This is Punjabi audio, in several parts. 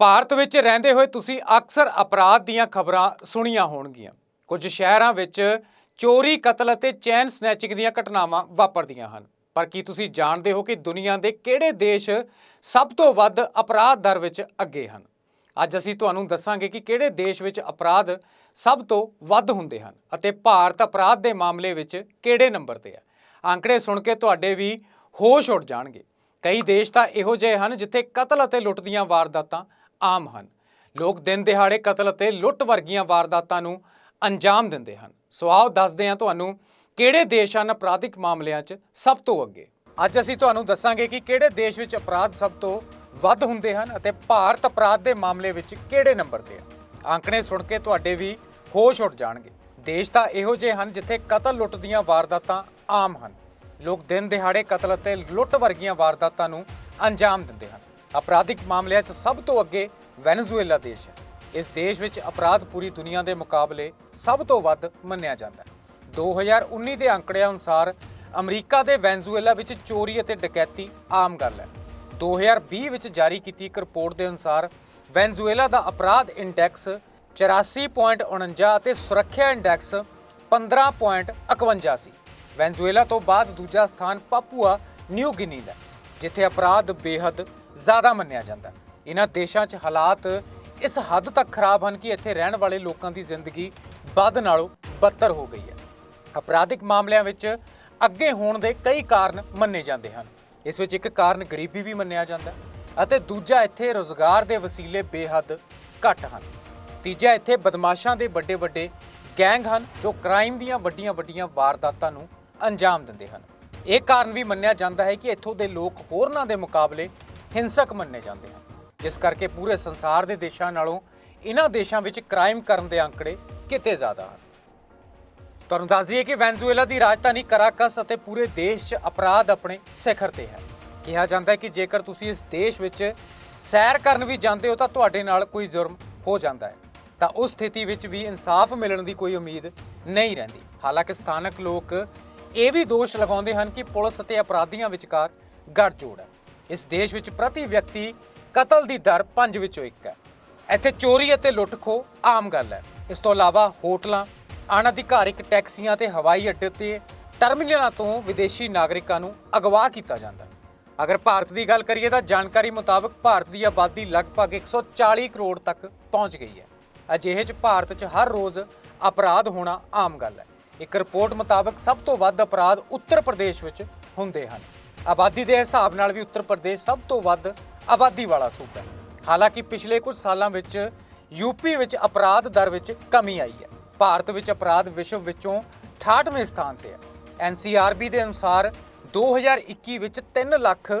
ਭਾਰਤ ਵਿੱਚ ਰਹਿੰਦੇ ਹੋਏ ਤੁਸੀਂ ਅਕਸਰ ਅਪਰਾਧ ਦੀਆਂ ਖਬਰਾਂ ਸੁਣੀਆਂ ਹੋਣਗੀਆਂ। ਕੁਝ ਸ਼ਹਿਰਾਂ ਵਿੱਚ ਚੋਰੀ, ਕਤਲ ਅਤੇ ਚੈਨ ਸਨੈਚਿੰਗ ਦੀਆਂ ਘਟਨਾਵਾਂ ਵਾਪਰਦੀਆਂ ਹਨ। ਪਰ ਕੀ ਤੁਸੀਂ ਜਾਣਦੇ ਹੋ ਕਿ ਦੁਨੀਆ ਦੇ ਕਿਹੜੇ ਦੇਸ਼ ਸਭ ਤੋਂ ਵੱਧ ਅਪਰਾਧ ਦਰ ਵਿੱਚ ਅੱਗੇ ਹਨ? ਅੱਜ ਅਸੀਂ ਤੁਹਾਨੂੰ ਦੱਸਾਂਗੇ ਕਿ ਕਿਹੜੇ ਦੇਸ਼ ਵਿੱਚ ਅਪਰਾਧ ਸਭ ਤੋਂ ਵੱਧ ਹੁੰਦੇ ਹਨ ਅਤੇ ਭਾਰਤ ਅਪਰਾਧ ਦੇ ਮਾਮਲੇ ਵਿੱਚ ਕਿਹੜੇ ਨੰਬਰ ਤੇ ਹੈ। ਅੰਕੜੇ ਸੁਣ ਕੇ ਤੁਹਾਡੇ ਵੀ ਹੋਸ਼ ਉੱਡ ਜਾਣਗੇ। ਕਈ ਦੇਸ਼ ਤਾਂ ਇਹੋ ਜਿਹੇ ਹਨ ਜਿੱਥੇ ਕਤਲ ਅਤੇ ਲੁੱਟ ਦੀਆਂ ਵਾਰਦਾਤਾਂ ਆਮ ਹਨ। ਲੋਕ ਦਿਨ ਦਿਹਾੜੇ ਕਤਲ ਅਤੇ ਲੁੱਟ ਵਰਗੀਆਂ ਵਾਰਦਾਤਾਂ ਨੂੰ ਅੰਜਾਮ ਦਿੰਦੇ ਹਨ। ਸੋ ਆਓ ਦੱਸਦੇ ਹਾਂ ਤੁਹਾਨੂੰ ਕਿਹੜੇ ਦੇਸ਼ ਹਨ ਅਪਰਾਧਿਕ ਮਾਮਲਿਆਂ 'ਚ ਸਭ ਤੋਂ ਅੱਗੇ। ਅੱਜ ਅਸੀਂ ਤੁਹਾਨੂੰ ਦੱਸਾਂਗੇ ਕਿ ਕਿਹੜੇ ਦੇਸ਼ ਵਿੱਚ ਅਪਰਾਧ ਸਭ ਤੋਂ ਵੱਧ ਹੁੰਦੇ ਹਨ ਅਤੇ ਭਾਰਤ ਅਪਰਾਧ ਦੇ ਮਾਮਲੇ ਵਿੱਚ ਕਿਹੜੇ ਨੰਬਰ ਤੇ ਹੈ ਅੰਕੜੇ ਸੁਣ ਕੇ ਤੁਹਾਡੇ ਵੀ ਹੋਸ਼ ਉੱਡ ਜਾਣਗੇ। ਦੇਸ਼ ਤਾਂ ਇਹੋ ਜਿਹੇ ਹਨ ਜਿੱਥੇ ਕਤਲ ਲੁੱਟ ਦੀਆਂ ਵਾਰਦਾਤਾਂ ਆਮ ਹਨ। ਲੋਕ ਦਿਨ ਦਿਹਾੜੇ ਕਤਲ ਅਤੇ ਲੁੱਟ ਵਰਗੀਆਂ ਵਾਰਦਾਤਾਂ ਨੂੰ ਅੰਜਾਮ ਦਿੰਦੇ ਹਨ। ਅਪਰਾਧਿਕ ਮਾਮਲਿਆਂ 'ਚ ਸਭ ਤੋਂ ਅੱਗੇ ਵੈਨਜ਼ੂਏਲਾ ਦੇਸ਼ ਹੈ। ਇਸ ਦੇਸ਼ ਵਿੱਚ ਅਪਰਾਧ ਪੂਰੀ ਦੁਨੀਆ ਦੇ ਮੁਕਾਬਲੇ ਸਭ ਤੋਂ ਵੱਧ ਮੰਨਿਆ ਜਾਂਦਾ ਹੈ। 2019 ਦੇ ਅੰਕੜਿਆਂ ਅਨੁਸਾਰ ਅਮਰੀਕਾ ਦੇ ਵੈਨਜ਼ੂਏਲਾ ਵਿੱਚ ਚੋਰੀ ਅਤੇ ਡਕੈਤੀ ਆਮ ਗੱਲ ਹੈ। 2020 ਵਿੱਚ ਜਾਰੀ ਕੀਤੀ ਇੱਕ ਰਿਪੋਰਟ ਦੇ ਅਨੁਸਾਰ ਵੈਨਜ਼ੂਏਲਾ ਦਾ ਅਪਰਾਧ ਇੰਡੈਕਸ 84.49 ਅਤੇ ਸੁਰੱਖਿਆ ਇੰਡੈਕਸ 15.51 ਸੀ। ਵੈਨਜ਼ੂਏਲਾ ਤੋਂ ਬਾਅਦ ਦੂਜਾ ਸਥਾਨ ਪਾਪੂਆ ਨਿਊ ਗਿਨੀ ਦਾ ਜਿੱਥੇ ਅਪਰਾਧ ਬੇਹੱਦ ਜ਼ਿਆਦਾ ਮੰਨਿਆ ਜਾਂਦਾ। ਇਹਨਾਂ ਦੇਸ਼ਾਂ 'ਚ ਹਾਲਾਤ ਇਸ ਹੱਦ ਤੱਕ ਖਰਾਬ ਹਨ ਕਿ ਇੱਥੇ ਰਹਿਣ ਵਾਲੇ ਲੋਕਾਂ ਦੀ ਜ਼ਿੰਦਗੀ ਵੱਧ ਨਾਲੋਂ ਬੱਤਰ ਹੋ ਗਈ ਹੈ। ਅਪਰਾਧਿਕ ਮਾਮਲਿਆਂ ਵਿੱਚ ਅੱਗੇ ਹੋਣ ਦੇ ਕਈ ਕਾਰਨ ਮੰਨੇ ਜਾਂਦੇ ਹਨ। ਇਸ ਵਿੱਚ ਇੱਕ ਕਾਰਨ ਗਰੀਬੀ ਵੀ ਮੰਨਿਆ ਜਾਂਦਾ ਅਤੇ ਦੂਜਾ ਇੱਥੇ ਰੋਜ਼ਗਾਰ ਦੇ ਵਸੀਲੇ ਬੇਹੱਦ ਘੱਟ ਹਨ। ਤੀਜਾ ਇੱਥੇ ਬਦਮਾਸ਼ਾਂ ਦੇ ਵੱਡੇ ਵੱਡੇ ਗੈਂਗ ਹਨ ਜੋ ਕ੍ਰਾਈਮ ਦੀਆਂ ਵੱਡੀਆਂ ਵੱਡੀਆਂ ਵਾਰਦਾਤਾਂ ਨੂੰ ਅੰਜਾਮ ਦਿੰਦੇ ਹਨ। ਇਹ ਕਾਰਨ ਵੀ ਮੰਨਿਆ ਜਾਂਦਾ ਹੈ ਕਿ ਇੱਥੋਂ ਦੇ ਲੋਕ ਹੋਰਨਾਂ ਦੇ ਮੁਕਾਬਲੇ ਹਿੰਸਕ ਮੰਨੇ ਜਾਂਦੇ ਹਨ। ਜਿਸ ਕਰਕੇ ਪੂਰੇ ਸੰਸਾਰ ਦੇ ਦੇਸ਼ਾਂ ਨਾਲੋਂ ਇਹਨਾਂ ਦੇਸ਼ਾਂ ਵਿੱਚ ਕ੍ਰਾਈਮ ਕਰਨ ਦੇ ਅੰਕੜੇ ਕਿਤੇ ਜ਼ਿਆਦਾ ਹਨ। ਤੁਹਾਨੂੰ ਦੱਸ ਦਈਏ ਕਿ ਵੈਨਜ਼ੂਏਲਾ ਦੀ ਰਾਜਧਾਨੀ ਕਰਾਕਸ ਅਤੇ ਪੂਰੇ ਦੇਸ਼ 'ਚ ਅਪਰਾਧ ਆਪਣੇ ਸਿਖਰ ਤੇ ਹੈ। ਕਿਹਾ ਜਾਂਦਾ ਹੈ ਕਿ ਜੇਕਰ ਤੁਸੀਂ ਇਸ ਦੇਸ਼ ਵਿੱਚ ਸੈਰ ਕਰਨ ਵੀ ਜਾਂਦੇ ਹੋ ਤਾਂ ਤੁਹਾਡੇ ਨਾਲ ਕੋਈ ਜੁਰਮ ਹੋ ਜਾਂਦਾ ਹੈ। ਤਾਂ ਉਸ ਸਥਿਤੀ ਵਿੱਚ ਵੀ ਇਨਸਾਫ ਮਿਲਣ ਦੀ ਕੋਈ ਉਮੀਦ ਨਹੀਂ ਰਹਿੰਦੀ। ਹਾਲਾਂਕਿ ਸਥਾਨਕ ਲੋਕ ਇਹ ਵੀ ਦੋਸ਼ ਲਗਾਉਂਦੇ ਹਨ ਕਿ ਪੁਲਿਸ ਅਤੇ ਅਪਰਾਧੀਆਂ ਵਿਚਕਾਰ ਗੱਠਜੋੜ ਹੈ। ਇਸ ਦੇਸ਼ ਵਿੱਚ ਪ੍ਰਤੀ ਵਿਅਕਤੀ ਕਤਲ ਦੀ ਦਰ 5 ਵਿੱਚੋਂ ਇੱਕ ਹੈ। ਇੱਥੇ ਚੋਰੀ ਅਤੇ ਲੁੱਟ-ਖੋਹ ਆਮ ਗੱਲ ਹੈ। ਇਸ ਤੋਂ ਇਲਾਵਾ ਹੋਟਲਾਂ ਅਣਅਧਿਕਾਰਿਕ ਟੈਕਸੀਆਂ ਤੇ ਹਵਾਈ ਅੱਡੇ ਤੇ ਟਰਮੀਨਲਾਂ ਤੋਂ ਵਿਦੇਸ਼ੀ ਨਾਗਰਿਕਾਂ ਨੂੰ ਅਗਵਾ ਕੀਤਾ ਜਾਂਦਾ ਹੈ। ਅਗਰ ਭਾਰਤ ਦੀ ਗੱਲ ਕਰੀਏ ਤਾਂ ਜਾਣਕਾਰੀ ਮੁਤਾਬਕ ਭਾਰਤ ਦੀ ਆਬਾਦੀ ਲਗਭਗ 140 ਕਰੋੜ ਤੱਕ ਪਹੁੰਚ ਗਈ ਹੈ। ਅਜਿਹੇ 'ਚ ਭਾਰਤ 'ਚ ਹਰ ਰੋਜ਼ ਅਪਰਾਧ ਹੋਣਾ ਆਮ ਗੱਲ ਹੈ। ਇੱਕ ਰਿਪੋਰਟ ਮੁਤਾਬਕ ਸਭ ਤੋਂ ਵੱਧ ਅਪਰਾਧ ਉੱਤਰ ਪ੍ਰਦੇਸ਼ ਵਿੱਚ ਹੁੰਦੇ ਹਨ। ਆਬਾਦੀ ਦੇ ਹਿਸਾਬ ਨਾਲ ਵੀ ਉੱਤਰ ਪ੍ਰਦੇਸ਼ ਸਭ ਤੋਂ ਵੱਧ ਆਬਾਦੀ ਵਾਲਾ ਸੂਬਾ ਹੈ। ਹਾਲਾਂਕਿ ਪਿਛਲੇ ਕੁਝ ਸਾਲਾਂ ਵਿੱਚ ਯੂਪੀ ਵਿੱਚ ਅਪਰਾਧ ਦਰ ਵਿੱਚ ਕਮੀ ਆਈ ਹੈ। ਭਾਰਤ ਵਿੱਚ ਅਪਰਾਧ ਵਿਸ਼ਵ ਵਿੱਚੋਂ 68ਵੇਂ ਸਥਾਨ ਤੇ ਹੈ। ਐਨਸੀਆਰਬੀ ਦੇ ਅਨੁਸਾਰ 2021 ਵਿੱਚ 3 ਲੱਖ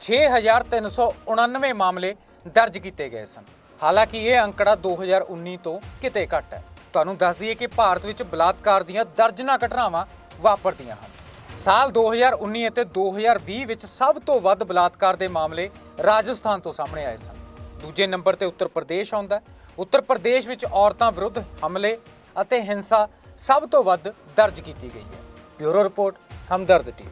6399 ਮਾਮਲੇ ਦਰਜ ਕੀਤੇ ਗਏ ਸਨ। ਹਾਲਾਂਕਿ ਇਹ ਅੰਕੜਾ 2019 ਤੋਂ ਕਿਤੇ ਘੱਟ ਹੈ। ਤੁਹਾਨੂੰ ਦੱਸ ਦਈਏ ਕਿ ਭਾਰਤ ਵਿੱਚ ਬਲਾਤਕਾਰ ਦੀਆਂ ਦਰਜਨਾਂ ਘਟਨਾਵਾਂ ਵਾਪਰਦੀਆਂ ਹਨ। ਸਾਲ 2019 ਅਤੇ 2020 ਵਿੱਚ ਸਭ ਤੋਂ ਵੱਧ ਬਲਾਤਕਾਰ ਦੇ ਮਾਮਲੇ ਰਾਜਸਥਾਨ ਤੋਂ ਸਾਹਮਣੇ ਆਏ ਸਨ। ਦੂਜੇ ਨੰਬਰ ਤੇ ਉੱਤਰ ਪ੍ਰਦੇਸ਼ ਆਉਂਦਾ ਉੱਤਰ ਪ੍ਰਦੇਸ਼ ਵਿੱਚ ਔਰਤਾਂ ਵਿਰੁੱਧ ਹਮਲੇ ਅਤੇ ਹਿੰਸਾ ਸਭ ਤੋਂ ਵੱਧ ਦਰਜ ਕੀਤੀ ਗਈ ਹੈ। Bureau report, Hamdard TV.